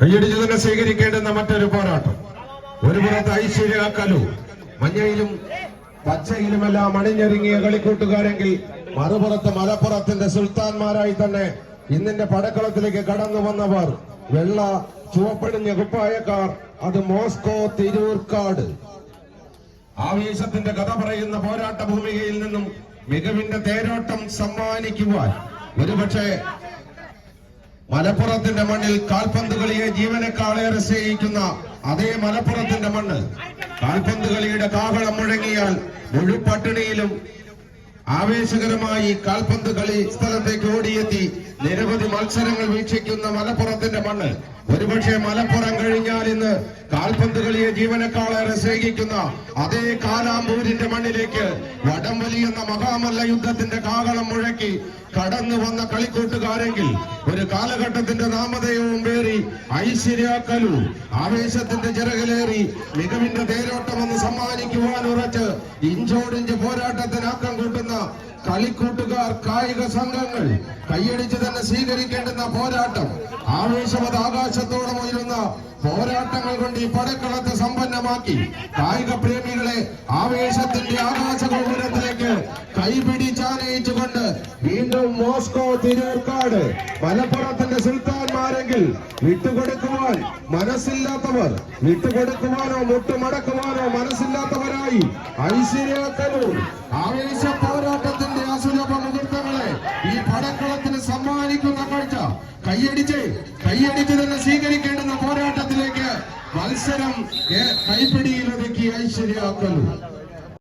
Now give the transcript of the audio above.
കൈയടിച്ച് തന്നെ സ്വീകരിക്കേണ്ടുന്ന മറ്റൊരു പോരാട്ടം. ഒരു പുറത്ത് ഐശ്വര്യ കലു മഞ്ഞയിലും പച്ചയിലുമെല്ലാം അണിഞ്ഞൊരുങ്ങിയ കളിക്കൂട്ടുകാരെങ്കിൽ മറുപുറത്ത് മലപ്പുറത്തിന്റെ സുൽത്താൻമാരായി തന്നെ ഇന്നിന്റെ പടക്കളത്തിലേക്ക് കടന്നു വന്നവർ വെള്ള ചുവപ്പണിഞ്ഞ കുപ്പായക്കാർ അത് മോസ്കോ തിരൂർക്കാട് ആവേശത്തിന്റെ കഥ പറയുന്ന പോരാട്ട ഭൂമികയിൽ നിന്നും മികവിന്റെ തേരോട്ടം സമ്മാനിക്കുവാൻ. ഒരുപക്ഷെ മലപ്പുറത്തിന്റെ മണ്ണിൽ കാൽപന്ത് കളിയെ ജീവനക്കാളേറെ സ്നേഹിക്കുന്ന അതേ മലപ്പുറത്തിന്റെ മണ്ണ് കാൽപന്ത് കളിയുടെ കാഹളം മുഴങ്ങിയാൽ മുഴുപട്ടിണിയിലും ആവേശകരമായി കാൽപന്ത് കളി സ്ഥലത്തേക്ക് ഓടിയെത്തി. നിരവധി മത്സരങ്ങൾ വീക്ഷിക്കുന്ന മലപ്പുറത്തിന്റെ മണ്ണ്. ഒരുപക്ഷെ മലപ്പുറം കഴിഞ്ഞാൽ ഇന്ന് കാൽപന്ത് കളിയെ ജീവനക്കാളേറെ സ്നേഹിക്കുന്ന അതേ കാലാമ്പൂരിന്റെ മണ്ണിലേക്ക് വടംവലി എന്ന മഹാമല്ല യുദ്ധത്തിന്റെ കാകളം മുഴക്കി കടന്നു വന്ന കളിക്കൂട്ടുകാരെങ്കിൽ ഒരു കാലഘട്ടത്തിന്റെ നാമധേയവും പേറി ഐശ്വര്യാക്കലു ആവേശത്തിന്റെ ചിറകിലേറി മികവിന്റെ തേരോട്ടമെന്ന് സമ്മാനിക്കുവാൻ ഉറച്ച് ഇഞ്ചോടിഞ്ച് പോരാട്ടത്തിന് ആക്കം കൂട്ടുന്ന കളിക്കൂട്ടുകാർ കായിക സംഘങ്ങൾ കൈയടിച്ച് തന്നെ സ്വീകരിക്കേണ്ടുന്ന പോരാട്ടം. ആവേശമത് ആകാശത്തോളം ഉയരുന്ന പോരാട്ടങ്ങൾ കൊണ്ട് ഈ പടക്കളത്തെ സമ്പന്നമാക്കി. കായിക പ്രേമികളെ ആവേശത്തിന്റെ ആകാശ ഗോപുരത്തിലേക്ക് കൈപിടിച്ചാനയിച്ചുകൊണ്ട് വീണ്ടും മോസ്കോ തിരൂർക്കാട് മലപ്പുറത്തിന്റെ സുൽത്താൻമാരെങ്കിൽ വിട്ടുകൊടുക്കുവാൻ മനസ്സില്ലാത്തവർ വിട്ടുകൊടുക്കുവാനോ മുട്ടുമടക്കുവാനോ മനസ്സില്ലാത്തവരായി ഐശ്വര്യക്കലൂർ ആവേശ പോരാട്ടത്തിന്റെ അസുലഭ ഈ പടക്കളത്തിന് സമ്മാനിക്കുന്ന കാഴ്ച കൈയടിച്ച് കൈയടിച്ച് തന്നെ സ്വീകരിക്കേണ്ടുന്ന പോരാട്ടത്തിലേക്ക് മത്സരം കൈപ്പിടിയിലൊതുക്കി ഐശ്വര്യാക്കലൂർ